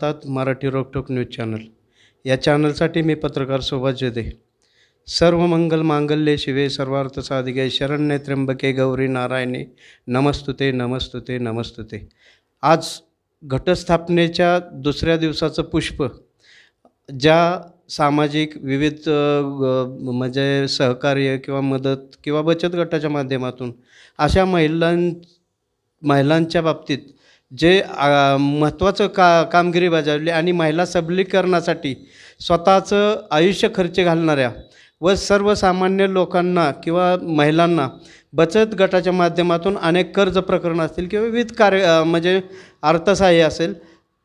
पाहत आहात मराठी रोकटोक न्यूज चॅनल. या चॅनलसाठी मी पत्रकार सुभाष जेदे सर्व मंगल मांगल्ये शिवे सर्वार्थ साधिके शरण्य त्र्यंबके गौरी नारायणे. नमस्तुते नमस्तुते नमस्तुते. आज घटस्थापनेच्या दुसऱ्या दिवसाचं पुष्प ज्या सामाजिक विविध म्हणजे सहकार्य किंवा मदत किंवा बचत गटाच्या माध्यमातून अशा महिलां महिलांच्या बाबतीत जे महत्त्वाचं का कामगिरी बजावली आणि महिला सबलीकरणासाठी स्वतःचं आयुष्य खर्च घालणाऱ्या व सर्वसामान्य लोकांना किंवा महिलांना बचत गटाच्या माध्यमातून अनेक कर्ज प्रकरणं असतील किंवा विविध कार्य म्हणजे अर्थसहाय्य असेल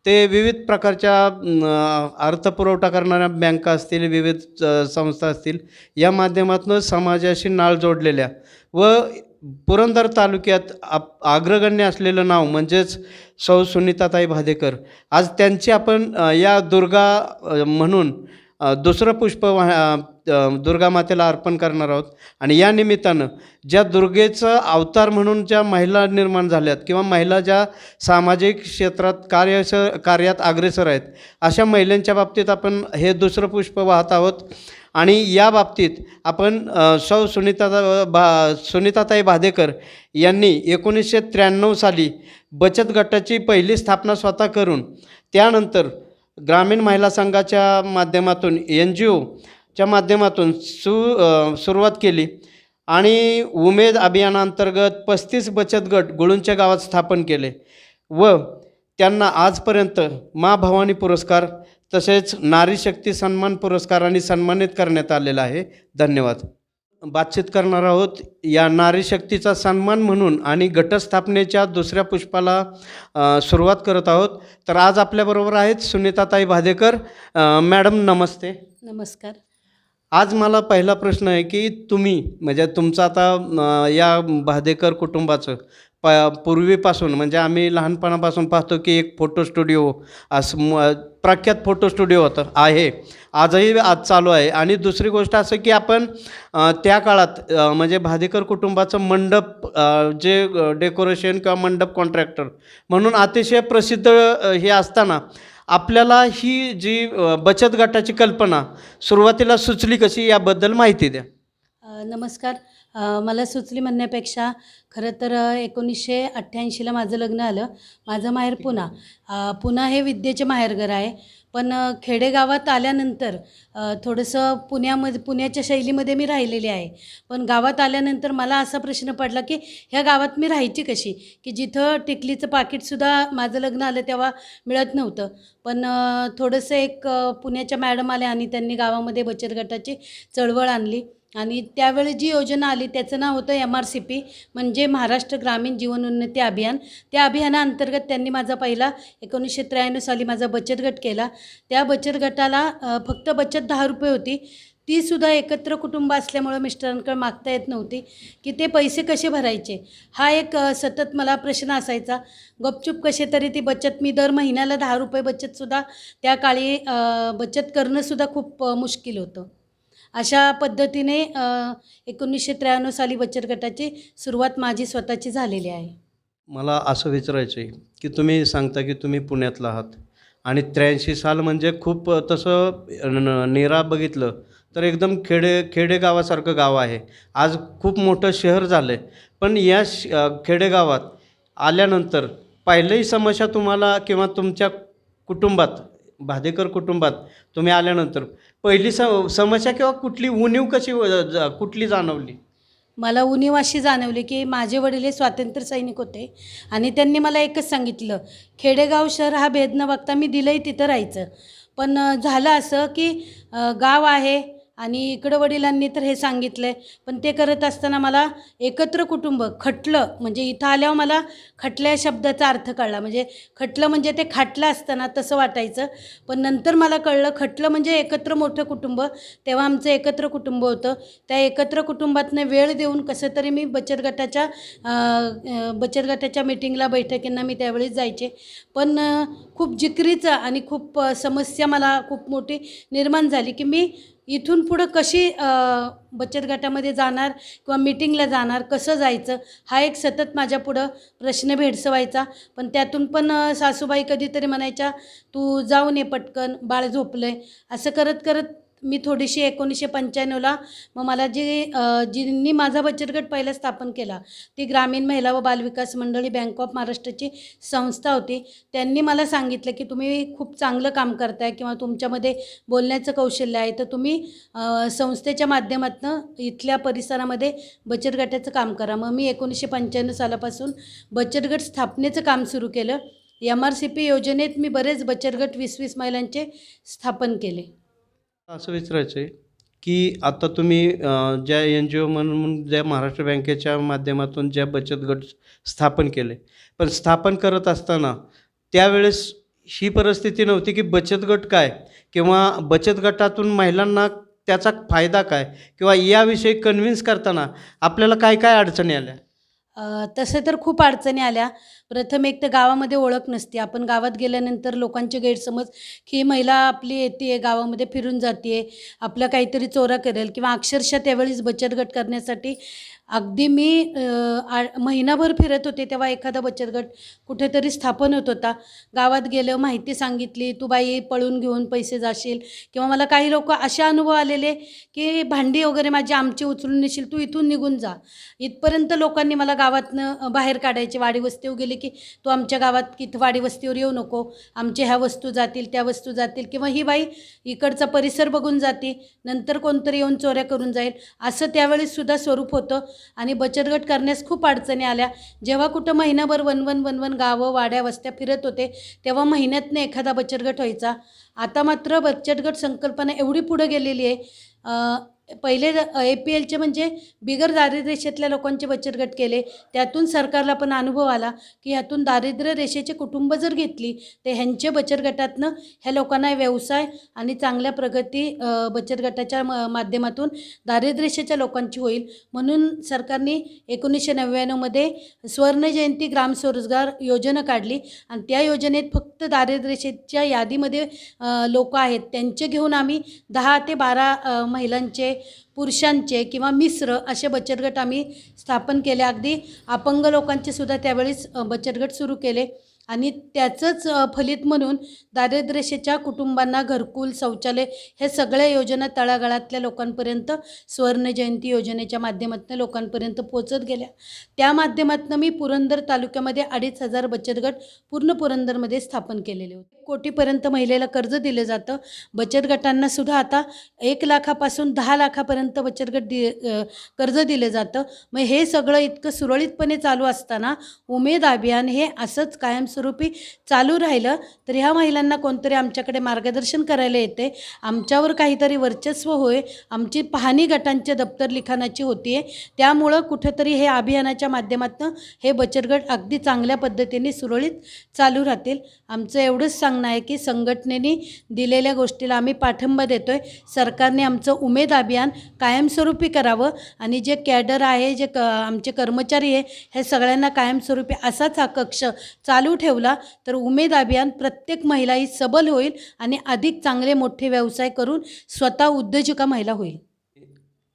ते विविध प्रकारच्या अर्थपुरवठा करणाऱ्या बँका असतील विविध संस्था असतील या माध्यमातून समाजाशी नाळ जोडलेल्या व पुरंदर तालुक्यात आप अग्रगण्य असलेलं नाव म्हणजेच सौ सुनीताताई भादेकर. आज त्यांची आपण या दुर्गा म्हणून दुसरं पुष्प वा दुर्गा मातेला अर्पण करणार आहोत. आणि या निमित्तानं ज्या दुर्गेचं अवतार म्हणून ज्या महिला निर्माण झाल्यात किंवा महिला ज्या सामाजिक क्षेत्रात कार्य कार्यात अग्रेसर आहेत अशा महिलांच्या बाबतीत आपण हे दुसरं पुष्प वाहत आहोत. आणि या बाबतीत आपण सौ सुनीता बा सुनीताताई भादेकर यांनी एकोणीसशे त्र्याण्णव साली बचत गटाची पहिली स्थापना स्वतः करून त्यानंतर ग्रामीण महिला संघाच्या माध्यमातून एन जी ओच्या माध्यमातून सु सुरुवात केली आणि उमेद अभियानांतर्गत पस्तीस बचत गट गुळूंच्या गावात स्थापन केले व त्यांना आजपर्यंत मा भवानी पुरस्कार तसेच नारी शक्ती सन्मान पुरस्काराने सन्मानित करण्यात आलेला आहे. धन्यवाद. बातचीत करणार आहोत. या नारी शक्तीचा सन्मान म्हणून आणि गटस्थापनेच्या दुसऱ्या पुष्पाला सुरुवात करत आहोत. तर आज आपल्याबरोबर आहेत सुनीताताई भादेकर. मॅडम नमस्ते. नमस्कार. आज मला पहिला प्रश्न आहे की तुम्ही म्हणजे तुमचं आता या भादेकर कुटुंबाचं प पूर्वीपासून म्हणजे आम्ही लहानपणापासून पाहतो की एक फोटो स्टुडिओ असं प्रख्यात फोटो स्टुडिओ होतं आहे. आजही आज चालू आहे. आणि दुसरी गोष्ट असं की आपण त्या काळात म्हणजे भादेकर कुटुंबाचं मंडप जे डेकोरेशन किंवा मंडप कॉन्ट्रॅक्टर म्हणून अतिशय प्रसिद्ध हे असताना आपल्याला ही जी बचत गटाची कल्पना सुरुवातीला सुचली कशी याबद्दल माहिती द्या. नमस्कार. मला सुचली म्हणण्यापेक्षा खरं तर एकोणीसशे अठ्ठ्याऐंशीला माझं लग्न आलं. माझं माहेर पुना पुना हे विद्येचे माहेरघर आहे. पण खेडेगावात आल्यानंतर थोडंसं पुण्यामध्ये पुण्याच्या शैलीमध्ये मी राहिलेली आहे. पण गावात आल्यानंतर मला असा प्रश्न पडला की ह्या गावात मी राहायची कशी? की जिथं टिकलीचं पाकिटसुद्धा माझं लग्न आलं तेव्हा मिळत नव्हतं. पण थोडंसं एक पुण्याच्या मॅडम आल्या आणि त्यांनी गावामध्ये बचत गटाची चळवळ आणली. आणि त्यावेळी जी योजना आली त्याचं नाव होतं एम आर सी पी म्हणजे महाराष्ट्र ग्रामीण जीवन उन्नती अभियान. त्या अभियानाअंतर्गत त्यांनी माझा पहिला एकोणीसशे त्र्याण्णव साली माझा बचत गट केला. त्या बचत गटाला फक्त बचत दहा रुपये होती. तीसुद्धा एकत्र कुटुंब असल्यामुळं मिस्टरांकडे मागता येत नव्हती की ते पैसे कसे भरायचे? हा एक सतत मला प्रश्न असायचा. गपचूप कसे तरी ती बचत मी दर महिन्याला दहा रुपये बचतसुद्धा त्या काळी बचत करणंसुद्धा खूप मुश्किल होतं. अशा पद्धतीने एकोणीसशे त्र्याण्णव साली बचत गटाची सुरुवात माझी स्वतःची झालेली आहे. मला असं विचारायचं आहे की तुम्ही सांगता की तुम्ही पुण्यातला आहात आणि त्र्याऐंशी साल म्हणजे खूप तसं नेरा बघितलं तर एकदम खेडे खेडेगावासारखं गाव आहे. आज खूप मोठं शहर झालं आहे पण या श खेडेगावात आल्यानंतर पहिल्याही समस्या तुम्हाला किंवा तुमच्या कुटुंबात भादेकर कुटुंबात तुम्ही आल्यानंतर पहिली स समस्या किंवा कुठली उणीव कशी ज- कुठली जाणवली? मला उणीव अशी जाणवली की माझे वडील हे स्वातंत्र्य सैनिक होते आणि त्यांनी मला एकच सांगितलं खेडेगाव शहर हा भेद न बघता मी दिलंही तिथं राहायचं. पण अ, झालं असं की अ, गाव आहे आणि इकडं वडिलांनी तर हे सांगितलं आहे पण ते करत असताना मला एकत्र कुटुंब खटलं म्हणजे इथं आल्यावर मला खटल्या शब्दाचा अर्थ कळला. म्हणजे खटलं म्हणजे ते खाटलं असताना तसं वाटायचं पण नंतर मला कळलं खटलं म्हणजे एकत्र मोठं कुटुंब. तेव्हा आमचं एकत्र कुटुंब होतं. त्या एकत्र कुटुंबातनं वेळ देऊन कसं तरी मी बचत गटाच्या बचत गटाच्या मिटिंगला बैठकींना मी त्यावेळी जायचे. पण खूप जिकरीचं आणि खूप समस्या मला खूप मोठी निर्माण झाली की मी इथून पुढं कशी बचत गटामध्ये जाणार किंवा मीटिंगला जाणार कसं जायचं हा एक सतत माझ्या पुढं प्रश्न भेडसवायचा. पण त्यातून पण सासूबाई कधीतरी म्हणायच्या तू जाऊन ये पटकन बाळ झोपलं आहे असं करत करत मी थोडीशी एकोणीसशे पंच्याण्णवला मग मला जी जिनी माझा बचत गट पहिला स्थापन केला ती ग्रामीण महिला व बालविकास मंडळी बँक ऑफ महाराष्ट्राची संस्था होती. त्यांनी मला सांगितलं की तुम्ही खूप चांगलं काम करताय किंवा तुमच्यामध्ये बोलण्याचं कौशल्य आहे तर तुम्ही संस्थेच्या माध्यमातून इथल्या परिसरामध्ये बचत गटाचं काम करा. मग मी एकोणीसशे पंच्याण्णव सालापासून बचत गट स्थापनेचं काम सुरू केलं. एम आर सी पी योजनेत मी बरेच बचत गट वीस वीस महिलांचे स्थापन केले. असं विचारायचं आहे की आता तुम्ही अं, ज्या एन जी ओ म्हणून ज्या महाराष्ट्र बँकेच्या माध्यमातून ज्या बचत गट स्थापन केले पण स्थापन करत असताना त्यावेळेस ही परिस्थिती नव्हती की बचत गट काय किंवा बचत गटातून महिलांना त्याचा फायदा काय किंवा याविषयी कन्व्हिन्स करताना आपल्याला काय काय अडचणी आल्या? अ, तर खूप अडचणी आल्या. प्रथम एक तर गावामध्ये ओळख नसते. आपण गावात गेल्यानंतर लोकांचे गैरसमज की ही महिला आपली येते गावामध्ये फिरून जाते आपलं काहीतरी चोरा करेल किंवा अक्षरशः त्यावेळेस बचत गट करण्यासाठी अगदी मी आ- महिनाभर फिरत होते तेव्हा एखादा बचत गट कुठेतरी स्थापन होत होता. गावात गेलं माहिती सांगितली तू बाई पळून घेऊन पैसे जाशील किंवा मला काही लोक असे अनुभव आलेले की भांडी वगैरे माझी आमची उचलून नेशील तू इथून निघून जा. इथपर्यंत लोकांनी मला गावातनं बाहेर काढायचे वाडी वस्तीव गेले की तू आमच्या गावात इथं वाडी वस्तीवर येऊ नको. आमच्या ह्या वस्तू जातील त्या वस्तू जातील किंवा ही बाई इकडचा परिसर बघून जाते नंतर कोणतरी येऊन चोऱ्या करून जाईल. असं त्यावेळीसुद्धा स्वरूप होतं आणि बचत गट करण्यास खूप अडचणी आल्या. जेव्हा कुठं महिनाभर वनवन वनवन गावं वाड्या वस्त्या फिरत होते तेव्हा महिन्यातनं एखादा बचत गट व्हायचा. आता मात्र बचत गट संकल्पना एवढी पुढं गेलेली आहे. पहिले ए पी एलचे म्हणजे बिगर दारिद्र्य रेषेतल्या लोकांचे बचत गट केले. त्यातून सरकारला पण अनुभव आला की ह्यातून दारिद्र्य रेषेचे कुटुंब जर घेतली तर ह्यांचे बचत गटातनं ह्या लोकांना व्यवसाय आणि चांगल्या प्रगती बचत गटाच्या म माध्यमातून दारिद्र्य रेषेच्या लोकांची होईल. म्हणून सरकारने एकोणीसशे नव्याण्णवमध्ये स्वर्णजयंती ग्राम स्वरोजगार योजना काढली आणि त्या योजनेत फक्त दारिद्र्य रेषेच्या यादीमध्ये लोक आहेत. त्यांचे घेऊन आम्ही दहा ते बारा महिलांचे पुरुषांचे किंवा मिश्र असे बचत गट आम्ही स्थापन केले. अगदी अपंग लोकांचे सुद्धा त्यावेळेस बचत गट सुरू केले. आणि त्याचंच फलित म्हणून दारिद्र्यशेच्या कुटुंबांना घरकुल शौचालय हे सगळ्या योजना तळागाळातल्या लोकांपर्यंत स्वर्ण जयंती योजनेच्या माध्यमातून लोकांपर्यंत पोचत गेल्या. त्या माध्यमातून मी पुरंदर तालुक्यामध्ये अडीच हजार बचत गट पूर्ण पुरंदरमध्ये स्थापन केलेले होते. कोटीपर्यंत महिलेला कर्ज दिलं जातं. बचत गटांना सुद्धा आता एक लाखापासून दहा लाखापर्यंत बचत गट दि कर्ज दिलं जातं. मग हे सगळं इतकं सुरळीतपणे चालू असताना उमेद अभियान हे असंच कायमस्वरूपी चालू राहिलं तर ह्या महिलांना कोणतरी आमच्याकडे मार्गदर्शन करायला येते. आमच्यावर काहीतरी वर्चस्व होय आमची पाहणी गटांच्या दप्तर लिखाणाची होती आहे त्यामुळं कुठेतरी हे अभियानाच्या माध्यमातून हे बचत गट अगदी चांगल्या पद्धतीने सुरळीत चालू राहतील. आमचं एवढंच सांगणं आहे की संघटनेने दिलेल्या गोष्टीला आम्ही पाठिंबा देतो आहे सरकारने आमचं उमेद अभियान कायमस्वरूपी करावं आणि जे कॅडर आहे जे क आमचे कर्मचारी आहे हे सगळ्यांना कायमस्वरूपी असाच हा कक्ष चालू ठेवला तर उमेद अभियान प्रत्येक महिला ही सबल होईल आणि अधिक चांगले मोठे व्यवसाय करून स्वतः उद्योजिका महिला होईल.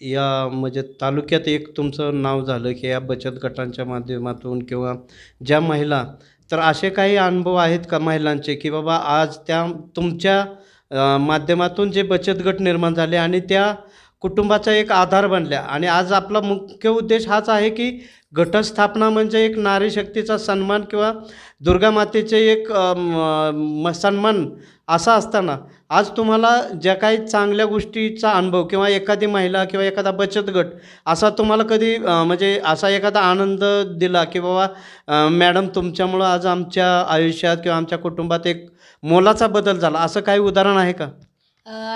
या म्हणजे तालुक्यात एक तुमचं नाव झालं की या बचत गटांच्या माध्यमातून किंवा ज्या महिला तर असे काही अनुभव आहेत का महिलांचे की बाबा आज त्या तुमच्या माध्यमातून जे बचत गट निर्माण झाले आणि त्या कुटुंबाचा एक आधार बनल्या. आणि आज आपला मुख्य उद्देश हाच आहे की घटस्थापना म्हणजे एक नारी शक्तीचा सन्मान किंवा दुर्गा मातेचे एक म- सन्मान असा असताना आज तुम्हाला ज्या काही चांगल्या गोष्टीचा अनुभव किंवा एखादी महिला किंवा एखादा बचत गट असा तुम्हाला कधी म्हणजे असा एखादा आनंद दिला की बाबा मॅडम तुमच्यामुळं आज आमच्या आयुष्यात किंवा आमच्या कुटुंबात एक मोलाचा बदल झाला. असं काही उदाहरण आहे का?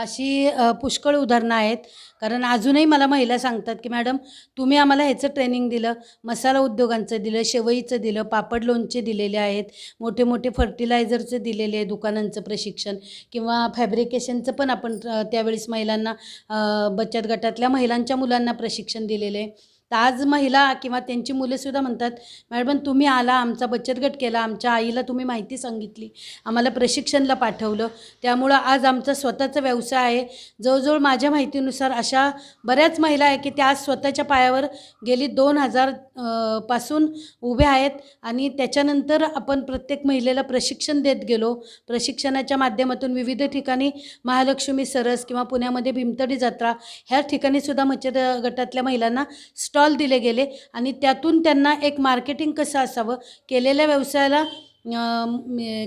अशी पुष्कळ उदाहरणं आहेत. कारण अजूनही मला महिला सांगतात की मॅडम तुम्ही आम्हाला ह्याचं ट्रेनिंग दिलं मसाला उद्योगांचं दिलं शेवईचं दिलं पापड लोणचे दिलेले आहेत मोठे मोठे फर्टिलायझरचं दिलेले आहे दुकानांचं प्रशिक्षण किंवा फॅब्रिकेशनचं पण आपण त्यावेळेस महिलांना बचत गटातल्या महिलांच्या मुलांना प्रशिक्षण दिलेलं आहे. तर आज महिला किंवा त्यांची मुलेसुद्धा म्हणतात मॅडम तुम्ही आला आमचा बचत गट केला आमच्या आईला तुम्ही माहिती सांगितली आम्हाला प्रशिक्षणला पाठवलं. त्यामुळं आज आमचा स्वतःचा व्यवसाय आहे. जवळजवळ माझ्या माहितीनुसार अशा बऱ्याच महिला आहे की त्या आज स्वतःच्या पायावर गेली दोन हजारपासून उभ्या आहेत आणि त्याच्यानंतर आपण प्रत्येक महिलेला प्रशिक्षण देत गेलो. प्रशिक्षणाच्या माध्यमातून विविध ठिकाणी महालक्ष्मी सरस किंवा पुण्यामध्ये भीमतडी जत्रा ह्या ठिकाणीसुद्धा मच्छर गटातल्या महिलांना स्टॉल दिले गेले आणि त्यातून त्यांना एक मार्केटिंग कसं असावं? केलेल्या व्यवसायाला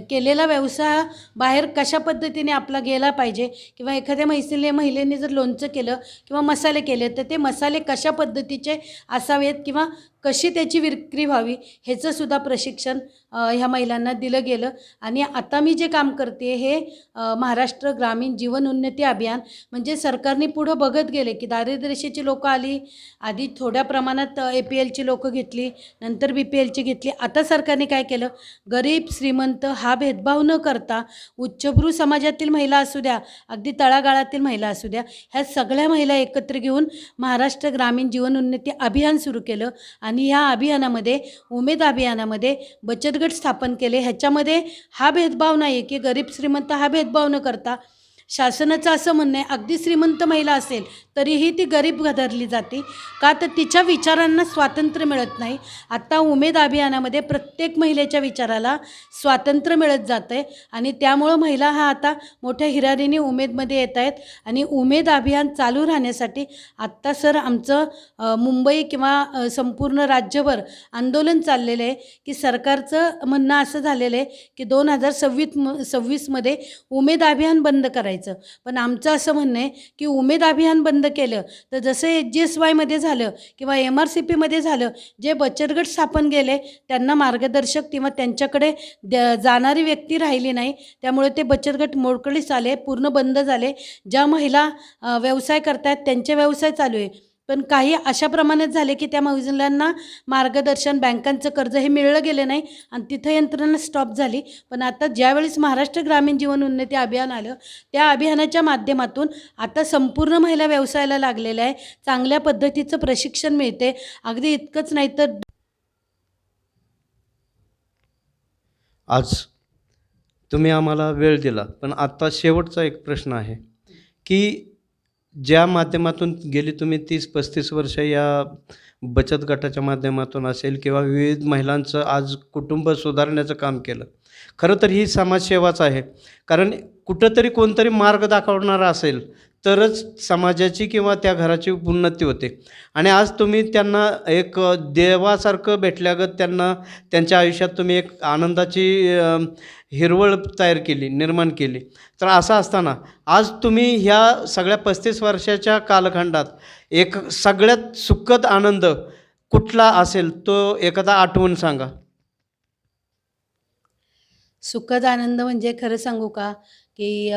केलेला व्यवसाय बाहेर कशा पद्धतीने आपला गेला पाहिजे? किंवा एखाद्या महिलेने महिलेने जर लोणचं केलं किंवा मसाले केले तर ते मसाले कशा पद्धतीचे असावेत किंवा कशी त्याची विक्री व्हावी ह्याचंसुद्धा प्रशिक्षण ह्या महिलांना दिलं गेलं. आणि आता मी जे काम करते हे महाराष्ट्र ग्रामीण जीवन उन्नती अभियान म्हणजे सरकारने पुढं बघत गेले की दारिद्र्यरेषेची लोकं आली आधी थोड्या प्रमाणात ए पी एलची लोकं घेतली नंतर बी पी एलची घेतली. आता सरकारने काय केलं? गरीब श्रीमंत हा भेदभाव न करता उच्चभ्रू समाजातील महिला असू द्या अगदी तळागाळातील महिला असू द्या ह्या सगळ्या महिला एकत्र घेऊन महाराष्ट्र ग्रामीण जीवन उन्नती अभियान सुरू केलं आणि ह्या अभियानामध्ये उमेद अभियानामध्ये बचत गट स्थापन केले. ह्याच्यामध्ये हा भेदभाव नाही आहे की गरीब श्रीमंत हा भेदभाव न करता शासनाचं असं म्हणणं आहे अगदी श्रीमंत महिला असेल तरीही ती गरीब धरली जाते. का तर तिच्या विचारांना स्वातंत्र्य मिळत नाही. आत्ता उमेद अभियानामध्ये प्रत्येक महिलेच्या विचाराला स्वातंत्र्य मिळत जातं आहे आणि त्यामुळं महिला हा आता मोठ्या हिरारीने उमेदमध्ये येत आहेत. आणि उमेद अभियान चालू राहण्यासाठी आत्ता सर आमचं मुंबई किंवा संपूर्ण राज्यभर आंदोलन चाललेलं आहे की सरकारचं म्हणणं असं झालेलं आहे की दोन हजार सव्वीस म सव्वीसमध्ये उमेद अभियान बंद करायचं. पण आमचं असं म्हणणं आहे की उमेद अभियान बंद केलं तर जसं एच जी एस वायमध्ये झालं किंवा एम आर सी पीमध्ये झालं जे बचत गट स्थापन गेले त्यांना मार्गदर्शक किंवा त्यांच्याकडे द जाणारी व्यक्ती राहिली नाही त्यामुळे ते बचत गट मोडकळीस आले पूर्ण बंद झाले. ज्या महिला व्यवसाय करतायत त्यांचे व्यवसाय चालू आहे. पण काही अशा प्रमाणात झाले की त्या महिलांना मार्गदर्शन बँकांचं कर्ज हे मिळलं गेलं नाही आणि तिथं यंत्रणा स्टॉप झाली. पण आता ज्यावेळेस महाराष्ट्र ग्रामीण जीवन उन्नती अभियान आलं त्या अभियानाच्या माध्यमातून आता संपूर्ण महिला व्यवसायाला लागलेल्या आहे. चांगल्या पद्धतीचं प्रशिक्षण मिळते. अगदी इतकंच नाही तर आज तुम्ही आम्हाला वेळ दिला पण आत्ता शेवटचा एक प्रश्न आहे की ज्या माध्यमातून गेली तुम्ही तीस पस्तीस वर्ष या बचत गटाच्या माध्यमातून असेल किंवा विविध महिलांचं आज कुटुंब सुधारण्याचं काम केलं खरं तर ही समाजसेवाच आहे. कारण कुठंतरी कोणतरी मार्ग दाखवणारा असेल तरच समाजाची किंवा त्या घराची उन्नती होते. आणि आज तुम्ही त्यांना एक देवासारखं भेटल्यागत त्यांना त्यांच्या आयुष्यात तुम्ही एक आनंदाची हिरवळ तयार केली निर्माण केली. तर असं असताना आज तुम्ही ह्या सगळ्या पस्तीस वर्षाच्या कालखंडात एक सगळ्यात सुखद आनंद कुठला असेल तो एखादा आठवून सांगा. सुखद आनंद म्हणजे खरं सांगू का की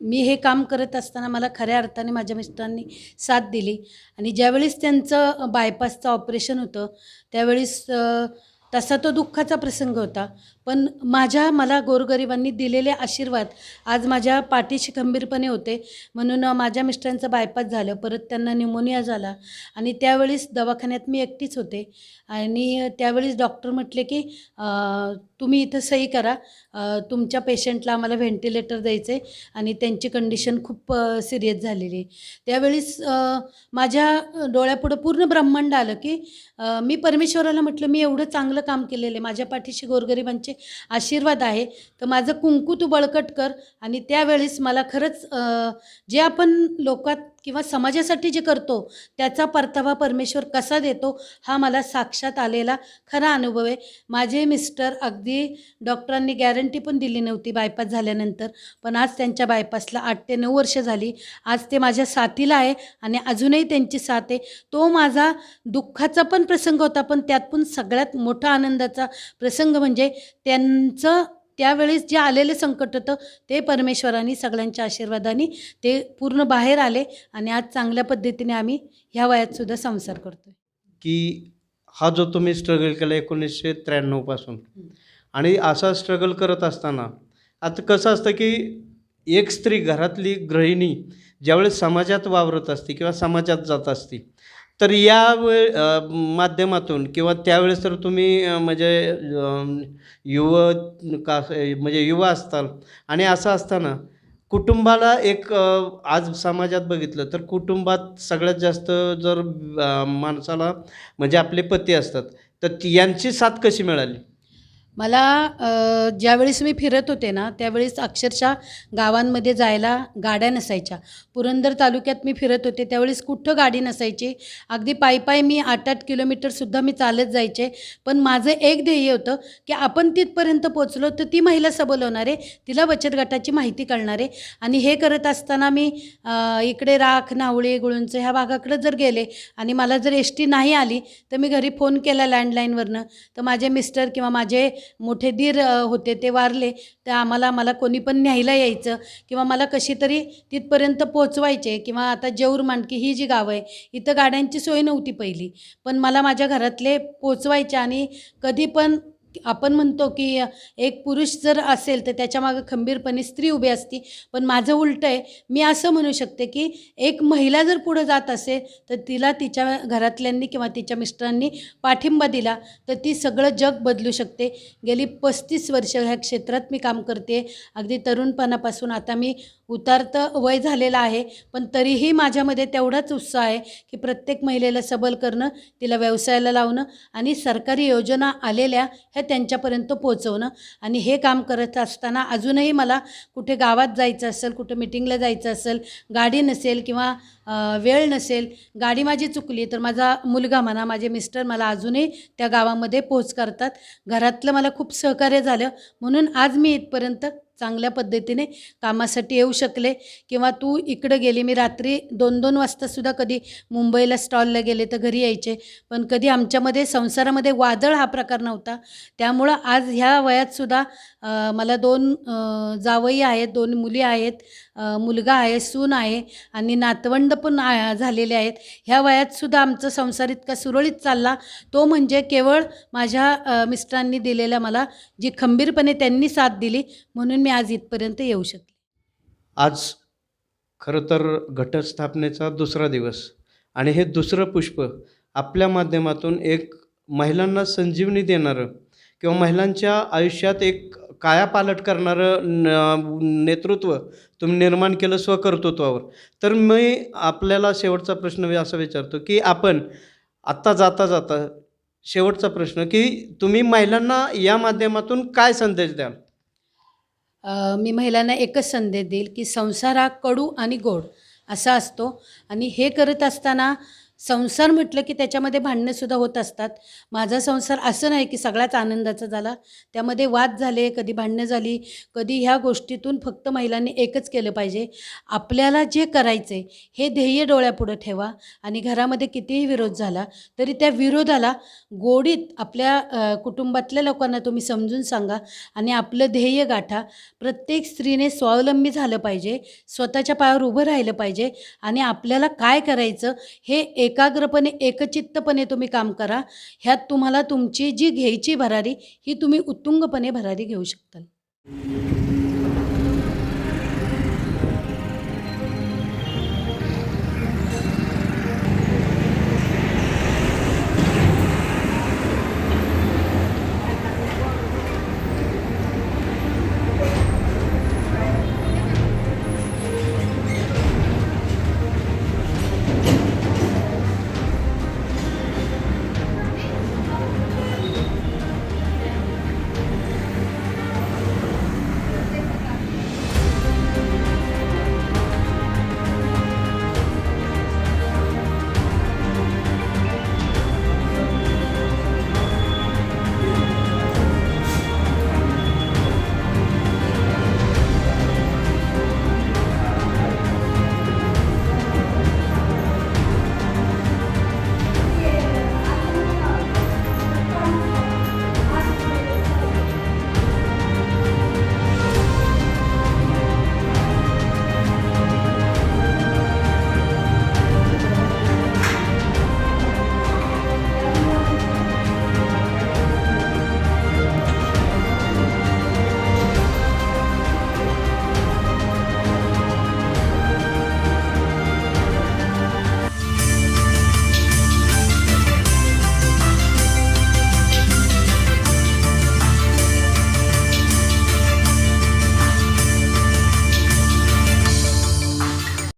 मी हे काम करत असताना मला खऱ्या अर्थाने माझ्या मिस्टरांनी साथ दिली. आणि ज्यावेळेस त्यांचं बायपासचं ऑपरेशन होतं त्यावेळेस तसा तो दुःखाचा प्रसंग होता. पण माझ्या मला गोरगरिबांनी दिलेले आशीर्वाद आज माझ्या पाठीशी खंबीरपणे होते. म्हणून माझ्या मिस्टरांचं बायपास झालं परत त्यांना न्यूमोनिया झाला आणि त्यावेळेस दवाखान्यात मी एकटीच होते. आणि त्यावेळेस डॉक्टर म्हटले की तुम्ही इथं सही करा. तुमच्या पेशंटला आम्हाला व्हेंटिलेटर द्यायचं आहे आणि त्यांची कंडिशन खूप सिरियस झालेली. आहे त्यावेळेस माझ्या डोळ्यापुढं पूर्ण ब्रह्मांड आलं की मी परमेश्वराला म्हटलं मी एवढं चांगलं काम केलेलं आहे. माझ्या पाठीशी गोरगरिबांचे आशीर्वाद आहे. तर माझं कुंकू तू बळकट कर आणि त्यावेळेस मला खरंच जे आपण लोकात किंवा समाजासाठी जे करतो त्याचा परतावा परमेश्वर कसा देतो हा मला साक्षात आलेला खरा अनुभव आहे. माझे मिस्टर अगदी डॉक्टरांनी गॅरंटी पण दिली नव्हती बायपास झाल्यानंतर पण आज त्यांच्या बायपासला आठ ते नऊ वर्ष झाली. आज ते माझ्या साथीला आहे आणि अजूनही त्यांची साथ आहे. तो माझा दुःखाचा पण प्रसंग होता पण त्यात पण सगळ्यात मोठा आनंदाचा प्रसंग म्हणजे त्यांचं त्यावेळेस जे आलेले संकट होतं ते परमेश्वरांनी सगळ्यांच्या आशीर्वादाने ते पूर्ण बाहेर आले आणि आज चांगल्या पद्धतीने आम्ही ह्या वयातसुद्धा संसार करतो की हा जो तुम्ही स्ट्रगल केला एकोणीसशे त्र्याण्णवपासून आणि असा स्ट्रगल करत असताना आता कसं असतं की एक स्त्री घरातली गृहिणी ज्यावेळेस समाजात वावरत असते किंवा समाजात जात असते तर या वेळ माध्यमातून किंवा त्यावेळेस तर तुम्ही म्हणजे अम, युव का म्हणजे युवा असताल आणि असं असताना कुटुंबाला एक आज समाजात बघितलं तर कुटुंबात सगळ्यात जास्त जर माणसाला म्हणजे आपले पती असतात तर यांची साथ कशी मिळाली? मला ज्यावेळेस मी फिरत होते ना त्यावेळेस अक्षरशः गावांमध्ये जायला गाड्या नसायच्या. पुरंदर तालुक्यात मी फिरत होते त्यावेळेस कुठं गाडी नसायची? अगदी पायी पायी मी आठ आठ किलोमीटरसुद्धा मी चालत जायचे. पण माझं एक ध्येय होतं की आपण तिथपर्यंत पोचलो तर ती महिला सबल होणार आहे तिला बचत गटाची माहिती कळणार. आहे आणि हे करत असताना मी इकडे राख नावळे गुळूंचं ह्या भागाकडे जर गेले आणि मला जर एस टी नाही आली तर मी घरी फोन केला लँडलाईनवरनं तर माझे मिस्टर किंवा माझे मोठे दीर होते ते वारले. तर आम्हाला मला कोणी पण न्यायला यायचं किंवा मला कशी तरी तिथपर्यंत पोचवायचे किंवा आता जेऊर मांडकी ही जी गावं आहे इथं गाड्यांची सोय नव्हती पहिली. पण मला माझ्या घरातले पोचवायचे आणि कधी पण आपण म्हणतो की एक पुरुष जर असेल तर त्याच्यामागं खंबीरपणे स्त्री उभी असती. पण माझं उलटं आहे मी असं म्हणू शकते की एक महिला जर पुढं जात असेल तर तिला तिच्या घरातल्यांनी किंवा तिच्या मिस्टरांनी पाठिंबा दिला तर ती सगळं जग बदलू शकते. गेली पस्तीस वर्ष ह्या क्षेत्रात मी काम करते. अगदी तरुणपणापासून आता मी उतारतं वय झालेलं आहे. पण तरीही माझ्यामध्ये तेवढाच उत्साह आहे की प्रत्येक महिलेला सबल करणं तिला व्यवसायाला लावणं आणि सरकारी योजना आलेल्या ह्या त्यांच्यापर्यंत पोहोचवणं. आणि हे काम करत असताना अजूनही मला कुठे गावात जायचं असेल कुठे मिटिंगला जायचं असेल गाडी नसेल किंवा वेळ नसेल गाडी माझी चुकली तर माझा मुलगा म्हणा माझे मिस्टर मला अजूनही त्या गावामध्ये पोहोच करतात. घरातलं मला खूप सहकार्य झालं. म्हणून आज मी इथपर्यंत चांगल्या पद्धतीने कामासाठी येऊ शकले किंवा तू इकडं गेली. मी रात्री दोन दोन वाजतासुद्धा कधी मुंबईला स्टॉलला गेले तर घरी यायचे. पण कधी आमच्यामध्ये संसारामध्ये वादळ हा प्रकार नव्हता. त्यामुळं आज ह्या वयातसुद्धा मला दोन जावई आहेत दोन मुली आहेत. मुलगा आहे सून आहे आणि नातवंड पण आ- झालेले आहेत. ह्या वयातसुद्धा आमचा संसार इतका सुरळीत चालला. तो म्हणजे केवळ माझ्या मिस्टरांनी दिलेल्या मला जी खंबीरपणे त्यांनी साथ दिली म्हणून मी आज इथपर्यंत येऊ शकले. आज खरं तर घटस्थापनेचा दुसरा दिवस आणि हे दुसरं पुष्प आपल्या माध्यमातून एक महिलांना संजीवनी देणारं किंवा महिलांच्या आयुष्यात एक कायापालट करणारं न नेतृत्व तुम्ही निर्माण केलं स्वकर्तृत्वावर. तर मी आपल्याला शेवटचा प्रश्न असा विचारतो की आपण आत्ता जाता जाता शेवटचा प्रश्न की तुम्ही महिलांना या माध्यमातून काय संदेश द्याल? मी महिलांना एकच संदेश देईल की संसार हा कडू आणि गोड असा असतो. आणि हे करत असताना संसार म्हटलं की त्याच्यामध्ये भांडणंसुद्धा होत असतात. माझा संसार असं नाही की सगळ्याच आनंदाचा झाला. त्यामध्ये वाद झाले कधी भांडणं झाली कधी ह्या गोष्टीतून फक्त महिलांनी एकच केलं पाहिजे. आपल्याला जे करायचं आहे हे ध्येय डोळ्यापुढं ठेवा आणि घरामध्ये कितीही विरोध झाला तरी त्या विरोधाला गोडीत आपल्या कुटुंबातल्या लोकांना तुम्ही समजून सांगा आणि आपलं ध्येय गाठा. प्रत्येक स्त्रीने स्वावलंबी झालं पाहिजे स्वतःच्या पायावर उभं राहिलं पाहिजे आणि आपल्याला काय करायचं हे एक एकाग्रपणे एकचित्तपणे तुम्ही काम करा. ह्यात तुम्हाला तुमची जी घ्यायची भरारी ही तुम्ही उत्तुंगपणे भरारी घेऊ शकताल.